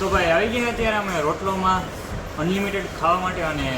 તો ભાઈ આવી ગયા અત્યારે અમે રોટલોમાં અનલિમિટેડ ખાવા માટે અને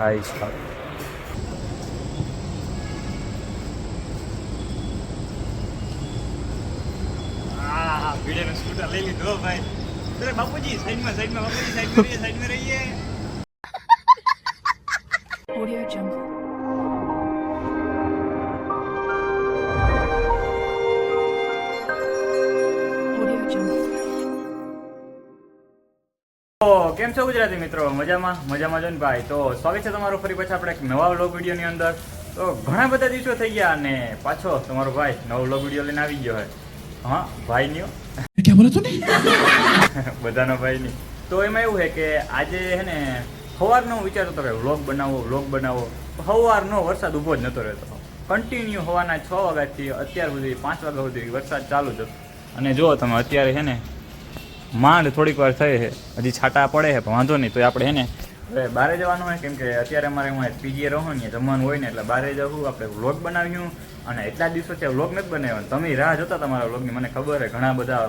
આઈસ આ ભીડેનો સ્કૂટર લઈ લીધો ભાઈ. બાપુજી સાઈડમાં સાઈડમાં બાપુજી સાઈડમાં રહીએ સાઈડમાં રહીએ. કેમ છો ગુજરાતી મિત્રો? મજામાં? મજામાં જોઈને ભાઈ. તો સ્વાગત છે તમારું ફરી પાછા આપણે એક નવા વ્લોગ વિડીયોની અંદર. તો ઘણા બધા દિવસો થઈ ગયા અને પાછો તમારો ભાઈ નવો વ્લોગ વીડિયો લઈને આવી ગયો હોય હા ભાઈ ન્યો? ક્યાં બોલો તું બધાનો ભાઈ ની તો એમાં એવું છે કે આજે હે ને સવારનો હું વિચારતો હતો કે વ્લોગ બનાવો વ્લોગ બનાવો. સવારનો વરસાદ ઊભો જ નહોતો રહેતો. કન્ટિન્યુ હોવાના છ વાગ્યાથી અત્યાર સુધી પાંચ વાગ્યા સુધી વરસાદ ચાલુ જ અને જો તમે અત્યારે છે ને માંડ થોડીક વાર થઈ છે. હજી છાંટા પડે છે પણ વાંધો નહીં તો આપણે એને ને હવે બારે જવાનું હોય કેમ કે અત્યારે અમારે હું પીજીએ રહું ને જમવાનું હોય ને એટલે બારે જવું આપણે વ્લોગ બનાવ્યું અને એટલા દિવસો છે વ્લોગ નથી બનાવ્યો. તમે રાહ જોતા તમારા વ્લોગની મને ખબર છે ઘણા બધા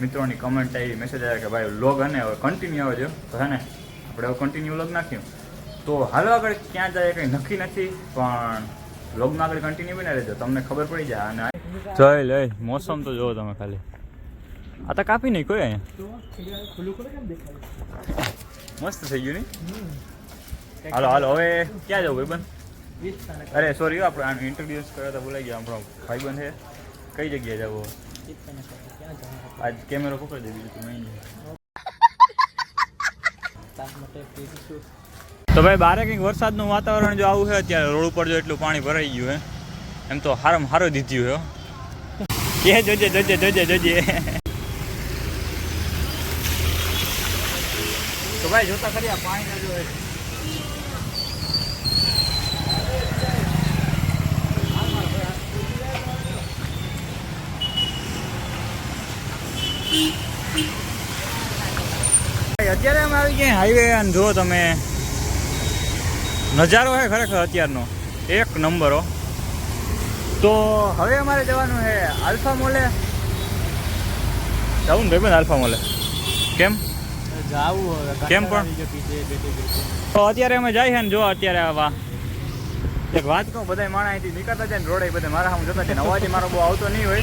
મિત્રોની કમેન્ટ આવી મેસેજ આવ્યા કે ભાઈ વ્લોગ અને હવે કન્ટિન્યુ આવજો. તો હે ને આપણે હવે કન્ટિન્યુ વ્લોગ નાખ્યું. તો હાલો આગળ ક્યાં જાય કંઈ નક્કી નથી પણ વ્લોગમાં આગળ કન્ટિન્યુ બને રહેજો. તમને ખબર પડી જાય. અને જોઈ લે મોસમ તો જોવો તમે ખાલી. આ તો કાપી નહીં કોઈ મસ્ત થઈ ગયું નહીં? હાલો હાલો, હવે ક્યાં જવું ભાઈબંધ? અરે સોરી આપણે આનું ઇન્ટ્રોડ્યુસ કર્યો તો બોલાઈ ગયા. આપણો ભાઈબંધ છે. કઈ જગ્યાએ જવો? આજ કેમેરો પકડી દે બીજું નહીં તો ભાઈ, બારે કંઈક વરસાદનું વાતાવરણ જો આવું છે, અત્યારે રોડ ઉપર જો એટલું પાણી ભરાઈ ગયું હે એમ તો હારમ હારો દીધ્યું હે. કે જોજે જોજે જોજે જોજે. તો ભાઈ જોતા કરી આ પાણી જો અત્યારે અમે આવી ગયા હાઈવે અને જુઓ તમે નજારો છે ખરેખર અત્યારનો. એક નંબર તો હવે અમારે જવાનું છે આલ્ફા મોલે. જવું ને ભાઈ આલ્ફા મોલે. કેમ? કેમ પણ? તો અત્યારે અમે જાય છે ને જો અત્યારે આવા. એક વાત કહું બધા માણસ અહીંથી નીકળતા જાય ને રોડે બધા મારા સામે જતા જાય ને અવાજ મારો બહુ આવતો નહીં હોય.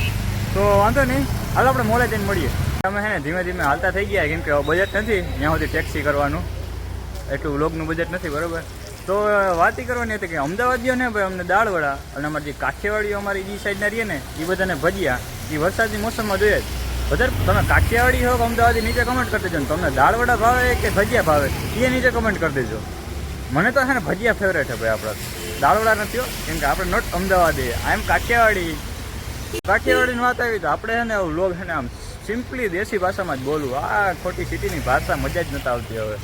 તો વાંધો નહીં હાલ આપણે મોડે જઈને મળીએ. અમે હે ને ધીમે ધીમે હાલતા થઈ ગયા કેમ કે બજેટ નથી ત્યાં સુધી ટેક્સી કરવાનું. એટલું લોગનું બજેટ નથી બરાબર. તો વાત ઈ કરવાની હતી કે અમદાવાદ ગયો ને ભાઈ અમને દાળવડા અને અમારી જે કાઠિયાવાડીઓ અમારી જે સાઈડના રહીએ ને એ બધાને ભજીયા. એ વરસાદની મોસમમાં જોઈએ જ. વધારે તમે કાઠિયાવાડી હો કે અમદાવાદી નીચે કમેન્ટ કરી દેજો ને. દાળ વડા ભાવે કે ભજીયા ભાવે, એ નીચે કમેન્ટ કરી દેજો. મને તો છે ને ભજીયા ફેવરેટ છે ભાઈ આપણા. દાળવડા નથી હો, કેમ કે આપણે not Amdavadi. I am Kathiawadi. કાઠિયાવાડીની વાત આવી તો આપણે છે ને લોગ છે ને આમ સિમ્પલી દેશી ભાષામાં જ બોલવું. આ ખોટી સિટીની ભાષા મજા જ નથી આવતી હવે.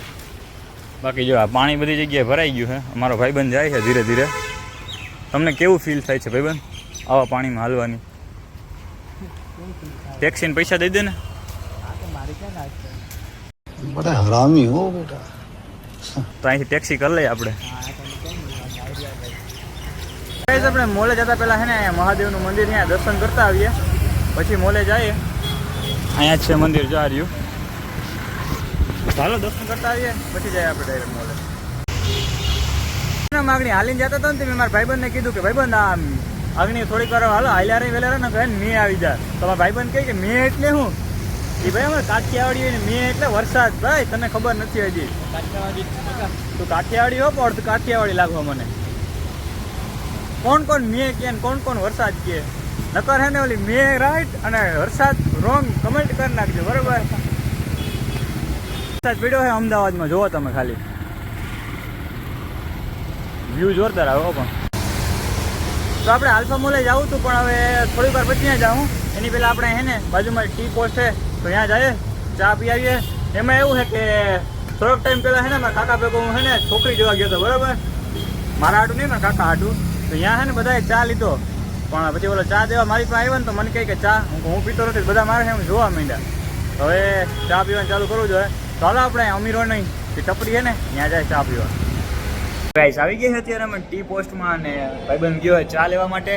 બાકી જો આ પાણી બધી જગ્યાએ ભરાઈ ગયું છે. અમારો ભાઈબંધ જાય છે ધીરે ધીરે. તમને કેવું ફીલ થાય છે ભાઈબંધ? આવા પાણીમાં હાલવાની. વેક્સિન પૈસા દઈ દે ને બધા હરામી હો બેટા. તો અહીંથી ટેક્સી કરી લઈએ આપણે. આપણે મોલે જતા પહેલા છે ને મહાદેવનું મંદિર અહીંયા દર્શન કરતા આવીએ. પછી મોલે જઈએ અહીંયા જ છે મંદિર જો રહ્યું. ચાલો દર્શન કરતા આવીએ પછી જઈએ આપણે ડાયરેક્ટ મોલે. માગણી હાલીને જતા હતા ને મેં મારા ભાઈબંધને કીધું કે ભાઈબંધ આમ અગ્નિ થોડીક વાર હાલો હાલ્યા રહી વેલા ને કહે મેં આવી જા તો ભાઈબંધ કહે કે મેં એટલે હું? એ ભાઈ અમે કાઠિયાવાડી ને મેં એટલે વરસાદ. ભાઈ તને ખબર નથી હજી. તું કાઠિયાવાડી હો પણ કાઠિયાવાડી લાગવા મને. કોણ કોણ મેં કે કોણ કોણ વરસાદ કે? નકર હે ને ઓલી મેં રાઈટ અને વરસાદ રોંગ કમેન્ટ કરી નાખજો બરોબર? વરસાદ પીડ્યો છે અમદાવાદમાં જોવો તમે ખાલી. વ્યૂ જોરદાર આવે હો પણ. તો આપણે આલ્ફા મોલે જવું હતું પણ હવે થોડીક વાર પછી જાઉં. એની પહેલાં આપણે હે બાજુમાં ટી પોસ્ટ છે, તો ત્યાં જઈએ, ચા પી આવીએ એમાં એવું છે કે થોડોક ટાઈમ પહેલાં હે ને, મારા કાકા ભેગો હું હે ને, છોકરી જોવા ગયો હતો, બરાબર? મારા હાટું નહીં, મારા કાકા હાટું. તો ત્યાં હે ને, બધાએ ચા લીધો. પણ પછી ઓલો ચા દેવા મારી પાસે આવ્યો ને, તો મને કહે કે, ચા, હું પીતો નથી. બધા મારે છે જોવા માંડ્યા. હવે ચા પીવાનું ચાલુ કરવું જોઈએ. ચાલો આપણે, અમીરો નહીં. જે ટપરી છે ને, ત્યાં જાય ચા પીવા. ગાઈસ આવી ગયા છે અત્યારે અમે ટી પોસ્ટમાં અને ભાઈબંધ ગયો હોય ચા લેવા માટે.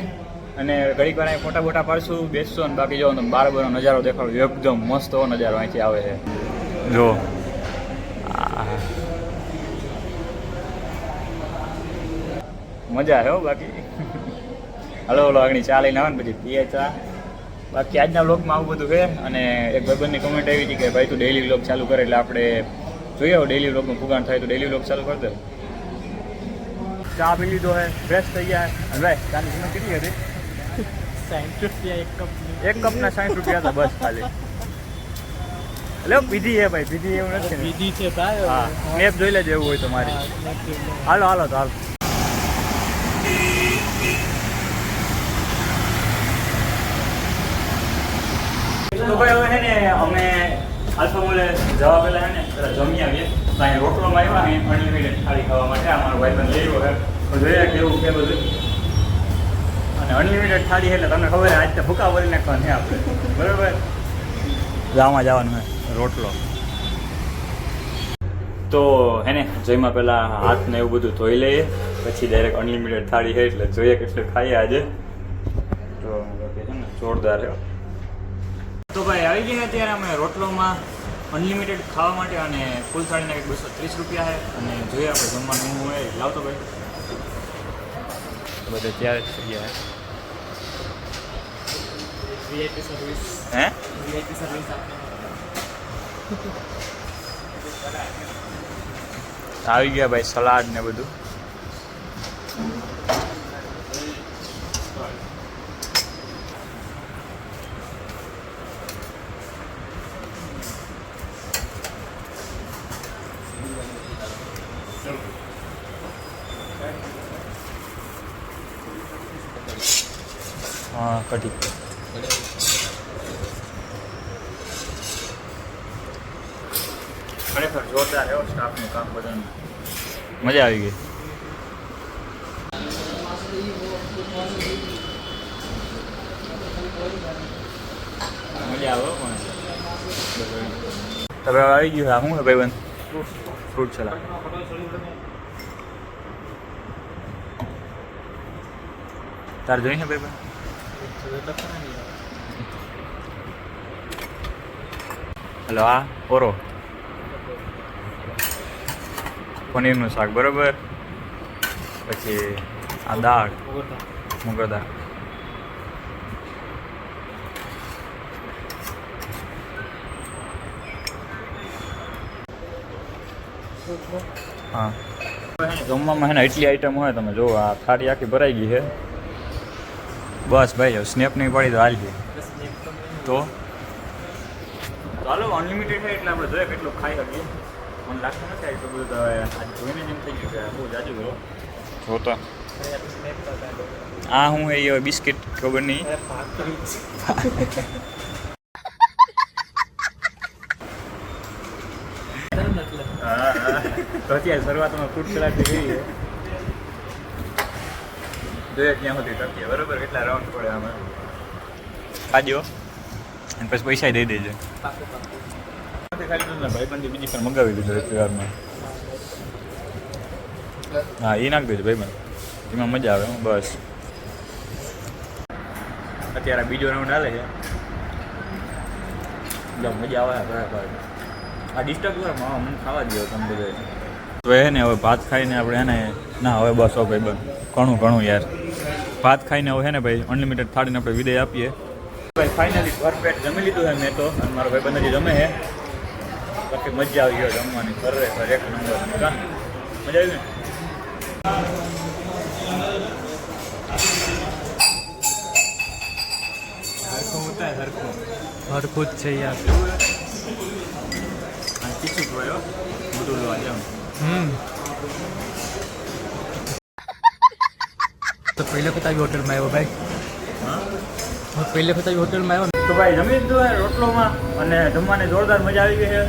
અને ઘડીક વાર ફોટા બોટા પાડશું બેસશું અને બાકી જો તમે બાર બારો નજારો દેખાડો એકદમ મસ્ત નજારો અહીંથી આવે છે. જો. મજા હો બાકી. હલો હલો આગળ ચા લઈને આવે ને પછી પીએ ચા. બાકી આજના વ્લોગમાં આવું બધું છે અને એક ભાઈબંધની કમેન્ટ આવી હતી કે ભાઈ તું ડેઈલી વ્લોગ ચાલુ કરે એટલે આપણે જોઈએ ડેઈલી વ્લોગનું ફુગાણ થાય તો ડેઈલી વ્લોગ ચાલુ કરી દે. ચા પી લીધો હે ફ્રેશ થઈ ગયા હવે તારી કિંમત કેટલી હતી સાઠ રૂપિયા એક કપ એક કપના સાઠ રૂપિયા હતા બસ ખાલી એટલે પીધી છે ભાઈ પીધી એવું નથી ને. છે ભાઈ હા સ્નેપ જોઈ લેજો એવું હોય તમારી। હાલો હાલો તો હાલો. તો ભાઈ હવે છે ને અમે આલ્ફા મોલે જવા પહેલાં છે ને જમી આવીએ. તો અહીં રોટલોમાં આવ્યા અહીં અનલિમિટેડ થાળી ખાવા માટે. અમારો ભાઈબંધ લઈ છે. તો કેવું કે બધું. અને અનલિમિટેડ થાળી એટલે તમને ખબર આજ તો ભૂકા ભરી નાખવાની આપણે. બરાબર? ગામમાં જવાનું રોટલો. તો હે ને જયમાં પહેલાં હાથ ને એવું બધું ધોઈ લઈએ. પછી ડાયરેક્ટ અનલિમિટેડ થાળી છે એટલે જોઈએ કેટલું ખાઈએ આજે. તો ને, જોરદાર તો ભાઈ, આવી ગયા અત્યારે અમે રોટલોમાં. અનલિમિટેડ ખાવા માટે અને ફૂલ થાળીના કંઈક બસો ત્રીસ રૂપિયા છે અને જોઈએ આપણે જમવાનું હું હોય. લાવતો ભાઈ. તો બધા ત્યારે જ થઈ ગયા વીઆઈપી સર્વિસ હે? વીઆઈપી સર્વિસ આવી ગયા ભાઈ સલાડ ને બધું. હા કઢી ખરેખર જોરદાર એવો સ્ટાફનું કામ બધાનું મજા આવી ગઈ મજા આવે હો પણ તો હવે આવી ગયું આ શું છે ભાઈબંધ ફ્રૂટ સલાડ તાર જોઈ છે ભાઈબંધ હલો આ ઓરો પનીરનું શાક, બરોબર? પછી આ દાળ, મુગર દાળ. હા. જમવામાં હે ને, એટલી આઈટમ હોય તમે જુઓ આ થાળી આખી ભરાઈ ગઈ છે. બસ ભાઈ હવે સ્નેપ નહીં પડી તો હાલ છે. તો? ચાલો અનલિમિટેડ છે એટલે આપણે જોઈએ કેટલું ખાઈ શકીએ. મને લાગતું નથી આટલું બધું તો જોઈને જ એમ થઈ ગયું કે બહુ જાજુ ગયો જોતા આ હું એ બિસ્કિટ ખબર નહીં. હા હા. તો અત્યારે શરૂઆતમાં ફૂડ કરી છે જોઈએ ક્યાં સુધી બરોબર? કેટલા રાઉન્ડ પડે આમાં? ખાજો પછી પૈસા દઈ દેજો. ખાલી તો ભાઈબંધી બીજી પણ મંગાવી દીધું વારમાં હા એ નાખી દેજો ભાઈબંધ. એમાં મજા આવે બસ. અત્યારે બીજો રાઉન્ડ હાલે છે. મજા આવે બરાબર. આ ડિસ્ટર્બ કરો ખાવા દો તમે બધા તો એ ને હવે ભાત ખાઈને આપણે એને ના, હવે બસ ભાઈ બંધ ઘણું ઘણું યાર. ભાત ખાઈને હવે હે ને ભાઈ? અનલિમિટેડ થાળીને આપણે વિદાય આપીએ. ભાઈ ફાઇનલી પરફેક્ટ જમી લીધું છે મેં તો. અને મારો ભાઈ બંધ જમે છે બાકી મજા આવી ગયો જમવાની. ખરેખર એક નંબર. મજા આવી ને હરખું જ છે યાર. બધું હમ. તો પહેલે વખત આવી હોટલમાં આવ્યો ભાઈ. હા? પહેલે વખત આવી હોટલમાં આવ્યો ને. તો ભાઈ જમી લીધું રોટલોમાં અને જમવાની જોરદાર મજા આવી ગઈ છે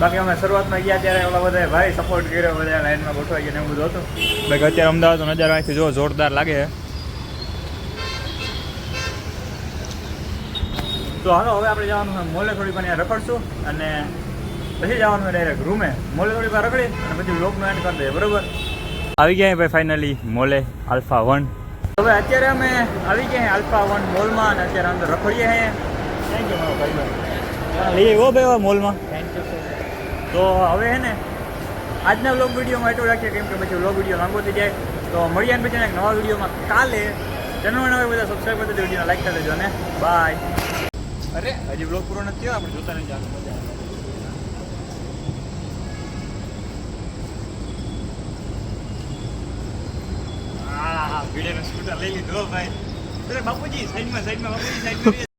બાકી અમે શરૂઆતમાં ગયા ત્યારે ઓલા બધા ભાઈ સપોર્ટ કર્યો બધા લાઈનમાં ગોઠવાઈ ગયા એવું બધું હતું. બાકી અત્યારે અમદાવાદનો નજારો અહીંથી જો જોરદાર લાગે છે તો હાલો હવે આપણે જવાનું હોય મોલે થોડી પણ રખડશું અને પછી જવાનું હોય ડાયરેક્ટ રૂમે. મોલે થોડી પણ રખડી અને પછી લોકનો એન્ડ કરી દઈએ બરોબર? આવી ગયા ભાઈ ફાઇનલી મોલે આલ્ફા વન હવે અત્યારે અમે આવી ગયા આલ્ફા વન મોલમાં અને અત્યારે અંદર રખડીએ હે થેન્ક યુ મારો ભાઈ લઈ આવ્યો ભાઈ મોલમાં થેન્ક યુ તો હવે હે ને આજના વ્લોગ વિડીયોમાં એટલું રાખીએ કેમ કે પછી વ્લોગ વીડિયો લાંબો થઈ જાય. તો મળીએ ને પછી એક નવા વિડીયોમાં કાલે ચેનલ નવા બધા સબસ્ક્રાઈબ કરી દેજો વિડીયોને લાઈક કરી દેજો અને બાય અરે હજી વ્લોગ પૂરો નથી થયો આપણે જોતા નહીં જવાનું મજા આવે. આ ભીડેનો સ્કૂટર લઈ લીધો ભાઈ અરે બાપુજી સાઈડમાં સાઈડમાં બાપુજી સાઈડમાં રહીએ સાઈડમાં